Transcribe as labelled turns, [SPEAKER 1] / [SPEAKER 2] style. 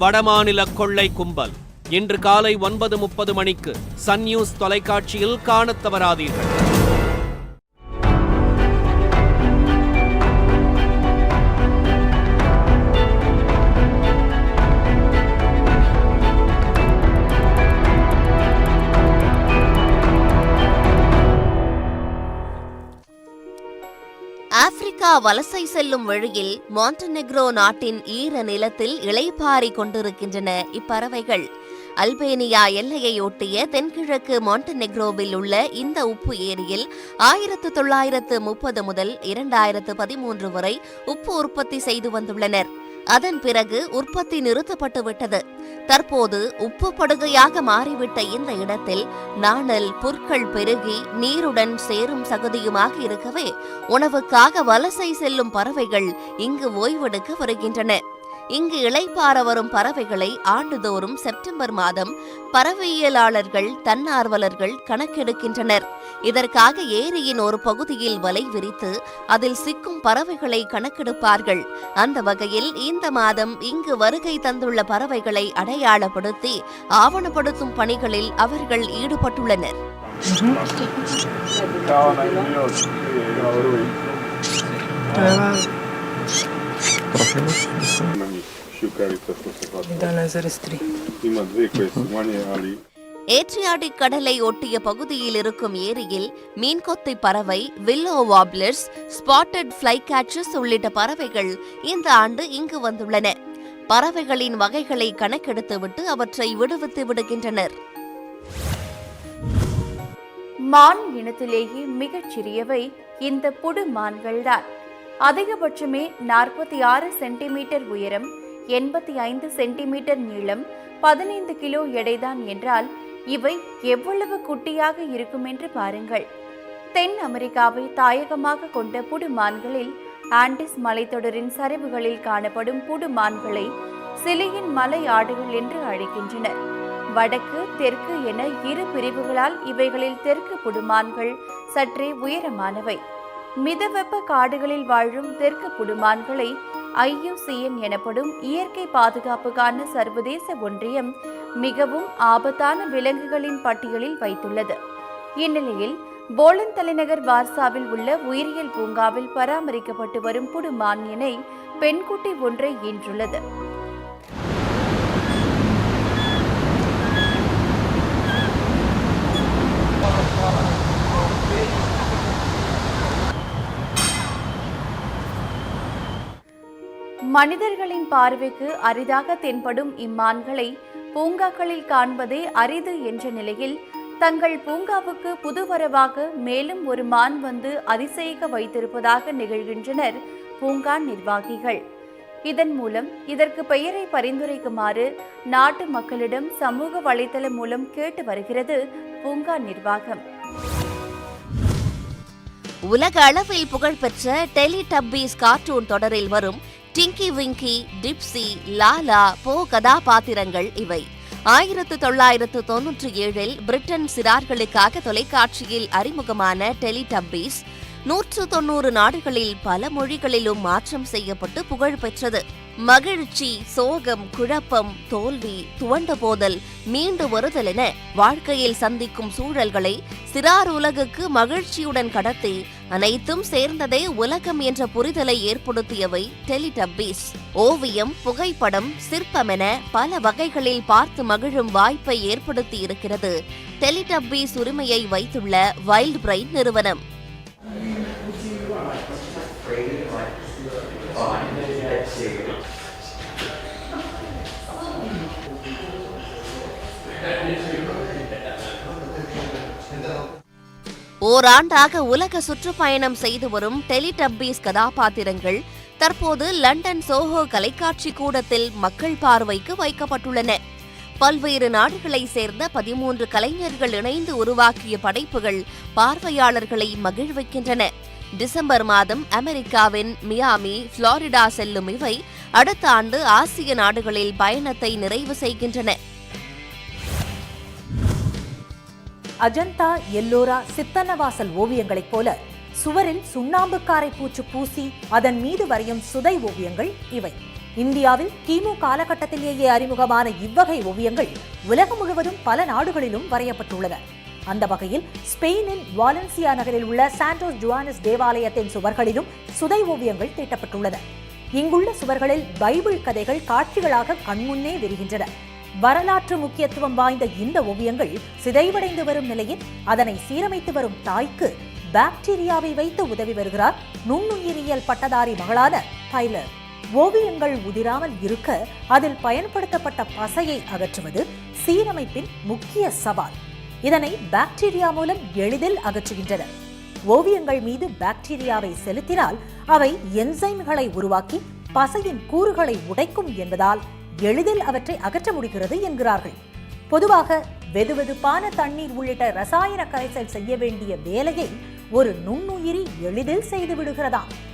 [SPEAKER 1] வடமாநில கொள்ளை கும்பல். இன்று காலை ஒன்பது முப்பது மணிக்கு சன் நியூஸ் தொலைக்காட்சியில் காணத் தவறாதீர்கள்.
[SPEAKER 2] ஆப்பிரிக்கா வலசை செல்லும் வழியில் மாண்டனெக்ரோ நாட்டின் ஈர நிலத்தில் இளைப்பாரி கொண்டிருக்கின்றன இப்பறவைகள். அல்பேனியா எல்லையையொட்டிய தென்கிழக்கு மாண்டனெக்ரோவில் உள்ள இந்த உப்பு ஏரியில் ஆயிரத்து தொள்ளாயிரத்து முப்பது முதல் இரண்டாயிரத்து பதிமூன்று வரை உப்பு உற்பத்தி செய்து வந்துள்ளனர். அதன் பிறகு உற்பத்தி நிறுத்தப்பட்டுவிட்டது தற்போது உப்பு படுகையாக மாறிவிட்ட இந்த இடத்தில் நாணல் புற்கள் பெருகி நீருடன் சேரும் சகதியுமாக இருக்கவே உணவுக்காக வலசை செல்லும் பறவைகள் இங்கு ஓய்வெடுக்க வருகின்றன. இங்கு இளைப்பாற வரும் பறவைகளை ஆண்டுதோறும் செப்டம்பர் மாதம் பறவையியலாளர்கள் தன்னார்வலர்கள் கணக்கெடுக்கின்றனர். இதற்காக ஏரியின் ஒரு பகுதியில் வலை விரித்து அதில் சிக்கும் பறவைகளை கணக்கெடுப்பார்கள். அந்த வகையில் இந்த மாதம் இங்கு வருகை தந்துள்ள பறவைகளை அடையாளப்படுத்தி ஆவணப்படுத்தும் பணிகளில் அவர்கள் ஈடுபட்டுள்ளனர்.
[SPEAKER 3] Ciao, najmiłość. Ali
[SPEAKER 2] ஏட்ரியாடிக் கடலை ஒட்டிய பகுதியில் இருக்கும் ஏரியில் மீன்கொத்தை பறவை willow warblers spotted flycatchers உள்ளிட்ட பறவைகள் இந்த ஆண்டு இங்கு வந்துள்ளன. பறவைகளின் வகைகளை கணக்கெடுத்துவிட்டு அவற்றை விடுவித்து விடுகின்றனர்.
[SPEAKER 4] மான் இனத்திலேயே மிகச் சிறியவை இந்த புடு மான்கள்தான். அதிகபட்சமே நாற்பத்தி ஆறு சென்டிமீட்டர் உயரம் எண்பத்தி ஐந்து சென்டிமீட்டர் நீளம் பதினைந்து கிலோ எடைதான் என்றால் இவை எவ்வளவு குட்டியாக இருக்கும் என்று பாருங்கள். தென் அமெரிக்காவை தாயகமாக கொண்ட புடுமான்களில் ஆண்டிஸ் மலைத்தொடரின் சரிவுகளில் காணப்படும் புடுமான்களை சிலியின் மலை ஆடுகள் என்று அழைக்கின்றனர். வடக்கு தெற்கு என இரு பிரிவுகளால் இவைகளில் தெற்கு புடுமான்கள் சற்றே உயரமானவை. மிதவெப்ப காடுகளில் வாழும் தெற்கு புடுமான்களை ஐயுசிஎன் எனப்படும் இயற்கை பாதுகாப்புக்கான சர்வதேச ஒன்றியம் மிகவும் ஆபத்தான விலங்குகளின் பட்டியலில் வைத்துள்ளது. இந்நிலையில் போலன் தலைநகர் வார்சாவில் உள்ள உயிரியல் பூங்காவில் பராமரிக்கப்பட்டு வரும் புடுமான் இணை பெண்குட்டி ஒன்றை ஈன்றுள்ளது. மனிதர்களின் பார்வைக்கு அரிதாக தென்படும் இம்மான்களை பூங்காக்களில் காண்பதே அரிது என்ற நிலையில் தங்கள் பூங்காவுக்கு புதுவரவாக மேலும் ஒரு மான் வந்து அதிசயிக்க வைத்திருப்பதாக நிகழ்கின்றனர் பூங்கா நிர்வாகிகள். இதன் மூலம் இதற்கு பெயரை பரிந்துரைக்குமாறு நாட்டு மக்களிடம் சமூக வலைதளம் மூலம் கேட்டு வருகிறது பூங்கா நிர்வாகம்.
[SPEAKER 2] உலக அளவில் புகழ்பெற்ற டெலி டப்பீஸ் கார்ட்டூன் தொடரில் வரும் டிங்கி விங்கி டிப்சி லாலா போ கதாபாத்திரங்கள் இவை ஆயிரத்து தொள்ளாயிரத்து தொன்னூற்றி ஏழில் பிரிட்டன் சிறார்களுக்காக தொலைக்காட்சியில் அறிமுகமான டெலி டப்பீஸ் நூற்று தொன்னூறு நாடுகளில் பல மொழிகளிலும் மாற்றம் செய்யப்பட்டு புகழ் பெற்றது மகிழ்ச்சி சோகம் குழப்பம் தோல்வி துவண்ட போதல் மீண்டு வருதல் என வாழ்க்கையில் சந்திக்கும் சூழல்களை சிறார் உலகுக்கு மகிழ்ச்சியுடன் கடத்தி அனைத்தும் சேர்ந்ததே உலகம் என்ற புரிதலை ஏற்படுத்தியவை டெலிடப்பீஸ் ஓவியம் புகைப்படம் சிற்பம் என பல வகைகளில் பார்த்து மகிழும் வாய்ப்பை ஏற்படுத்தி இருக்கிறது டெலிடப்பீஸ் உரிமையை வைத்துள்ள வைல்ட் பிரைட் நிறுவனம். ஓராண்டாக உலக சுற்றுப்பயணம் செய்து வரும் டெலிடப்பீஸ் கதாபாத்திரங்கள் தற்போது லண்டன் சோஹோ கலைக்காட்சி கூடத்தில் மக்கள் பார்வைக்கு வைக்கப்பட்டுள்ளன. பல்வேறு நாடுகளைச் சேர்ந்த பதிமூன்று கலைஞர்கள் இணைந்து உருவாக்கிய படைப்புகள் பார்வையாளர்களை மகிழ்விக்கின்றன. டிசம்பர் மாதம் அமெரிக்காவின் மியாமி புளாரிடா செல்லும் இவை அடுத்த ஆண்டு ஆசிய நாடுகளில் பயணத்தை நிறைவு செய்கின்றன.
[SPEAKER 5] அஜந்தா எல்லோரா சித்தன்னவாசல் ஓவியங்களைப் போல சுவரில் சுண்ணாம்புக்காரை பூச்சு பூசி அதன் மீது வரையும் சுதை ஓவியங்கள் இவை. இந்தியாவில் கிமு காலகட்டத்திலேயே அறிமுகமான இவ்வகை ஓவியங்கள் உலகம் முழுவதும் பல நாடுகளிலும் வரையப்பட்டுள்ளன. அந்த வகையில் ஸ்பெயினின் வாலன்சியா நகரில் உள்ள சாண்டோஸ் ஜுவானஸ் தேவாலயத்தின் சுவர்களிலும் சுதை ஓவியங்கள் தீட்டப்பட்டுள்ளன. இங்குள்ள சுவர்களில் பைபிள் கதைகள் காட்சிகளாக கண்முன்னே விரிகின்றன. வரலாற்று முக்கியத்துவம் வாய்ந்த இந்த ஓவியங்கள் சிதைவடைந்து வரும் நிலையில் அதனை சீரமைத்து வரும் தாய்க்கு பாக்டீரியாவை வைத்து உதவி வருகிறார் நுண்ணுயிரியல் பட்டதாரி மகளான டைலர் ஓவியங்கள் உதிராமல் இருக்க அதில் பயன்படுத்தப்பட்ட பசையை அகற்றுவது சீரமைப்பின் முக்கிய சவால். இதனை பாக்டீரியா மூலம் எளிதில் அகற்றுகின்றனர் ஓவியங்கள் மீது பாக்டீரியாவை செலுத்தினால் அவை என்சைம்களை உருவாக்கி பசையின் கூறுகளை உடைக்கும் என்பதால் எளிதில் அவற்றை அகற்ற முடிகிறது என்கிறார்கள். பொதுவாக வெதுவெதுப்பான தண்ணீர் உள்ளிட்ட ரசாயன கரைசல் செய்ய வேண்டிய வேலையை ஒரு நுண்ணுயிரி எளிதில் செய்து விடுகிறதாம்.